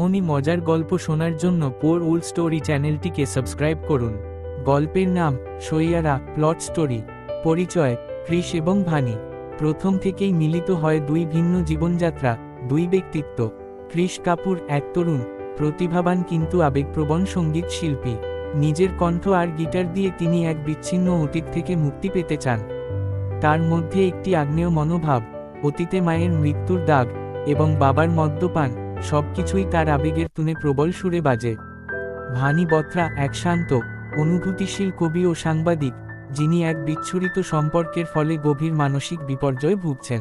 এমনই মজার গল্প শোনার জন্য পোর উল স্টোরি চ্যানেলটিকে সাবস্ক্রাইব করুন। গল্পের নাম সৈয়ারা প্লট স্টোরি পরিচয় ক্রিস এবং ভানি। প্রথম থেকেই মিলিত হয় দুই ভিন্ন জীবনযাত্রা, দুই ব্যক্তিত্ব। ক্রিস কাপুর এক তরুণ, প্রতিভাবান কিন্তু আবেগপ্রবণ সংগীত শিল্পী। নিজের কণ্ঠ আর গিটার দিয়ে তিনি এক বিচ্ছিন্ন অতীত থেকে মুক্তি পেতে চান। তার মধ্যে একটি আগ্নেয় মনোভাব, অতীতে মায়ের মৃত্যুর দাগ এবং বাবার মদ্যপান সবকিছুই তার আবেগের তুনে প্রবল সুরে বাজে। ভানি বত্রা এক শান্ত, অনুভূতিশীল কবি ও সাংবাদিক, যিনি এক বিচ্ছুরিত সম্পর্কের ফলে গভীর মানসিক বিপর্যয়ে ভুগছেন।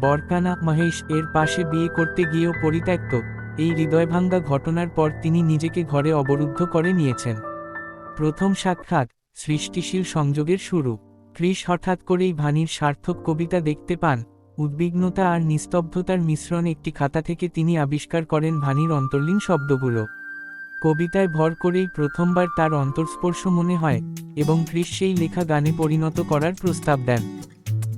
বরকানা মহেশ এর পাশে বিয়ে করতে গিয়েও পরিত্যক্ত, এই হৃদয়ভাঙ্গা ঘটনার পর তিনি নিজেকে ঘরে অবরুদ্ধ করে নিয়েছেন। প্রথম সাক্ষাৎ, সৃষ্টিশীল সংযোগের শুরু। ক্রিস হঠাৎ করেই ভানির সার্থক কবিতা দেখতে পান উদ্বিগ্নতা আর নিস্তব্ধতার মিশ্রণ একটি খাতা থেকে তিনি আবিষ্কার করেন ভানির অন্তর্লীন শব্দগুলো। কবিতায় ভর করেই প্রথমবার তার অন্তর্স্পর্শ মনে হয় এবং ক্রিস সেই লেখা গানে পরিণত করার প্রস্তাব দেন।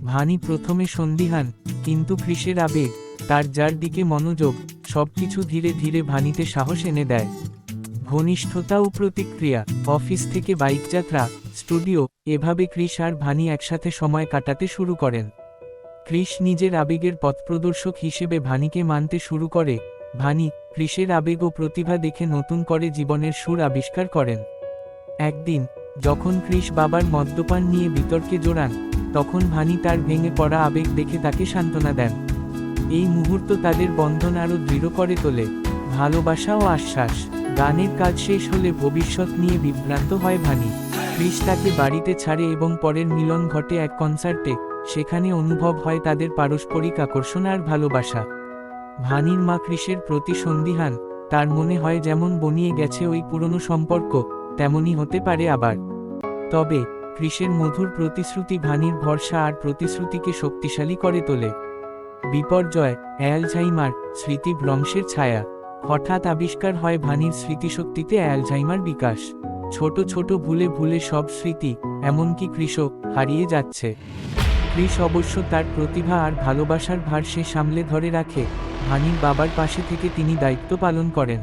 ভানি প্রথমে সন্দিহান, কিন্তু ক্রিসের আবেগ, তার যার দিকে মনোযোগ, সবকিছু ধীরে ধীরে ভানিতে সাহস এনে দেয়। ঘনিষ্ঠতা ও প্রতিক্রিয়া, অফিস থেকে বাইক যাত্রা স্টুডিও, এভাবে ক্রিস আর ভানি একসাথে সময় কাটাতে শুরু করেন। ক্রিস নিজের আবেগের পথপ্রদর্শক হিসেবে ভানিকে মানতে শুরু করে। ভানি ক্রিসের আবেগ ও প্রতিভা দেখে নতুন করে জীবনের সুর আবিষ্কার করেন। একদিন, যখন ক্রিস বাবার মদ্যপান নিয়ে বিতর্কে জোরান, তখন ভানি তার ভেঙে পড়া আবেগ দেখে তাকে সান্ত্বনা দেন। এই মুহূর্ত তাদের বন্ধন আরও দৃঢ় করে তোলে। ভালোবাসা ও আশ্বাস, গানের কাজ শেষ হলে ভবিষ্যৎ নিয়ে বিভ্রান্ত হয় ভানি। ক্রিস তাকে বাড়িতে ছাড়ে এবং পরের মিলন ঘটে এক কনসার্টে। সেখানে অনুভব হয় তাদের পারস্পরিক আকর্ষণ আর ভালোবাসা। ভানির মা ক্রিসের প্রতি সন্দিহান, তার মনে হয় যেমন বনিয়ে গেছে ওই পুরনো সম্পর্ক, তেমনই হতে পারে আবার। তবে ক্রিসের মধুর প্রতিশ্রুতি ভানির ভরসা আর প্রতিশ্রুতিকে শক্তিশালী করে তোলে। বিপর্যয়, অ্যালঝাইমার, স্মৃতি ভ্রংশের ছায়া। হঠাৎ আবিষ্কার হয় ভানির স্মৃতিশক্তিতে অ্যালঝাইমার বিকাশ। ছোট ছোট ভুলে ভুলে সব স্মৃতি, এমনকি কৃষক, হারিয়ে যাচ্ছে। ক্রিস অবশ্য তার প্রতিভা আর ভালোবাসার ভার সে সামলে ধরে রাখে, ভানির বাবার পাশে থেকে তিনি দায়িত্ব পালন করেন।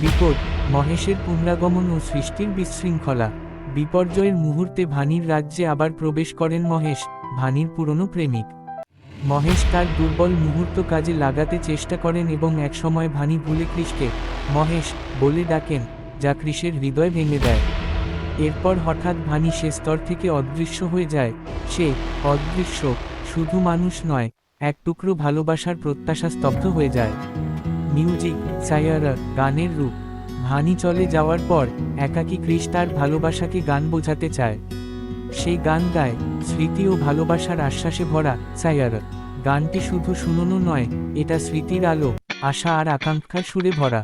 বিপদ, মহেশের পুনরাগমন ও সৃষ্টির বিশৃঙ্খলা। বিপর্যয়ের মুহূর্তে ভানির রাজ্যে আবার প্রবেশ করেন মহেশ, ভানির পুরনো প্রেমিক। মহেশ তার দুর্বল মুহূর্ত কাজে লাগাতে চেষ্টা করেন এবং একসময় ভানি ভুলে কৃষকে, মহেশ, বলে ডাকেন, যা কৃষের হৃদয় ভেঙে দেয়। এরপর হঠাৎ ভানি সে স্তর থেকে অদৃশ্য হয়ে যায় সে অদৃশ্য, শুধু মানুষ নয়, এক টুকরো ভালোবাসার প্রত্যাশা স্তব্ধ হয়ে যায়। মিউজিক সায়ারা গানের রূপ ভানি চলে যাওয়ার পর একাকী ক্রিস তার ভালোবাসাকে গান বোঝাতে চায়। সেই গান গায় স্মৃতি ও ভালোবাসার আশ্বাসে ভরা সায়ার গানটি শুধু শুনোনো নয়, এটা স্মৃতির আলো, আশা আর আকাঙ্ক্ষার সুরে ভরা।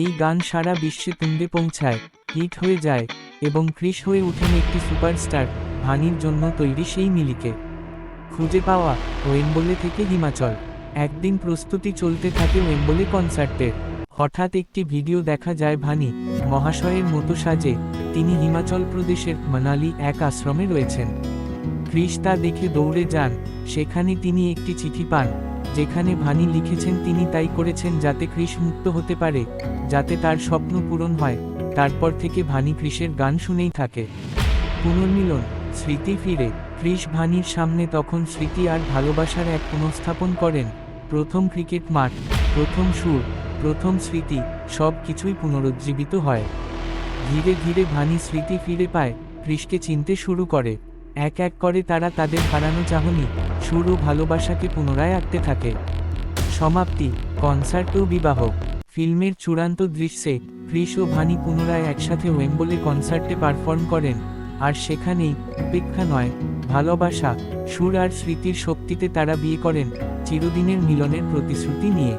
এই গান সারা বিশ্বে তুঙ্গে পৌঁছায়, হিট হয়ে যায় এবং ক্রিস হয়ে ওঠেন একটি সুপারস্টার। ভানির জন্য তৈরি সেই মিলিকে। খুঁজে পাওয়া ওয়েম্বলে থেকে হিমাচল। একদিন প্রস্তুতি চলতে থাকে ওয়েম্বলে কনসার্টের হঠাৎ একটি ভিডিও দেখা যায় ভানি মহাশয়ের মতো সাজে। তিনি হিমাচল প্রদেশের মানালি এক আশ্রমে রয়েছেন। ক্রিস তা দেখে দৌড়ে যান। সেখানে তিনি একটি চিঠি পান, যেখানে ভানি লিখেছেন তিনি তাই করেছেন যাতে ক্রিস মুক্ত হতে পারে, যাতে তার স্বপ্ন পূরণ হয়। তারপর থেকে ভানি ক্রিসের গান শুনেই থাকে। পুনর্মিলন স্মৃতি ফিরে। ক্রিস ভানির সামনে তখন স্মৃতি আর ভালোবাসার এক পুনঃস্থাপন করেন। প্রথম ক্রিকেট মাঠ, প্রথম সুর, প্রথম স্মৃতি, সব কিছুই পুনরুজ্জীবিত হয়। ধীরে ধীরে ভানি স্মৃতি ফিরে পায় ক্রিসকে চিনতে শুরু করে। এক এক করে তারা তাদের হারানো চাহনি, সুর ও ভালোবাসাকে পুনরায় আঁকতে থাকে। সমাপ্তি, কনসার্ট ও বিবাহ। ফিল্মের চূড়ান্ত দৃশ্যে ক্রিস ও ভানি পুনরায় একসাথে ওয়েম্বলে কনসার্টে পারফর্ম করেন। আর সেখানেই উপেক্ষা নয়, ভালোবাসা, সুর আর স্মৃতির শক্তিতে তারা বিয়ে করেন, চিরদিনের মিলনের প্রতিশ্রুতি নিয়ে।